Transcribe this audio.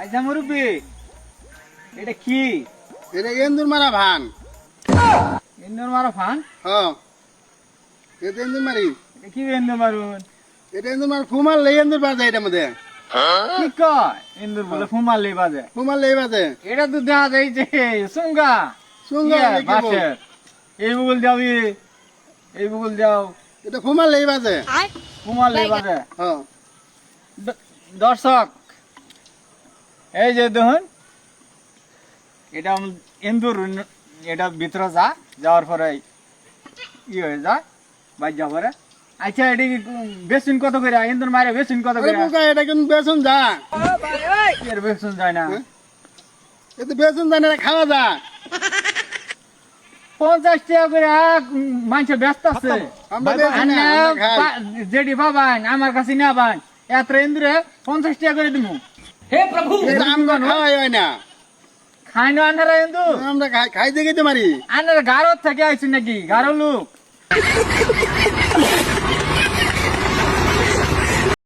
আইসা মুরব্বি এটা কি? এটা এন্দুর মারা ভান। ইন্দুর মারো ফান হ এটা এন্দুর মারি। এটা কি ইন্দুর মারুন? এটা এন্দুর মার ফুমার লে এন্দুর বাজে এটার মধ্যে। কি কয়? ইন্দুর বলে ফুমালি বাজে। ফুমার লে বাজে। এটা তো দেখা যায় যে সুঙ্গা। সুঙ্গা ইয়ে, নাকি এই বুগুল যাও এই বুগুল যাও এটা ফুমার লে বাজে। ফুমালি বাজে। হ দ- দর্শক এই যে দেখুন এটা ইন্দুর এটা ভিতরে যা যাওয়ার পরে ই হয়ে যায় যাওয়ার পরে। আচ্ছা এটি বেসুন কত করে? ইন্দুর মারে বেসুন কত করে? এটা কিন্তু বেসন যা। এর বেসুন যায় না? হ্যাঁ? এটা বেসন জানে না খাওয়া যা। পঞ্চাশ টাকা করে এক মানুষের ব্যস্ত আছে। যেটি পাবান আমার কাছে না পান এত ইন্দুরে পঞ্চাশ টাকা করে দিব হে প্রভু খাওয়াই হয় না খাই না আনারা ইন্দু আমরা খাই খাই দেখে তো মারি আনারা গারত থেকে আইছি নাকি গারো লোক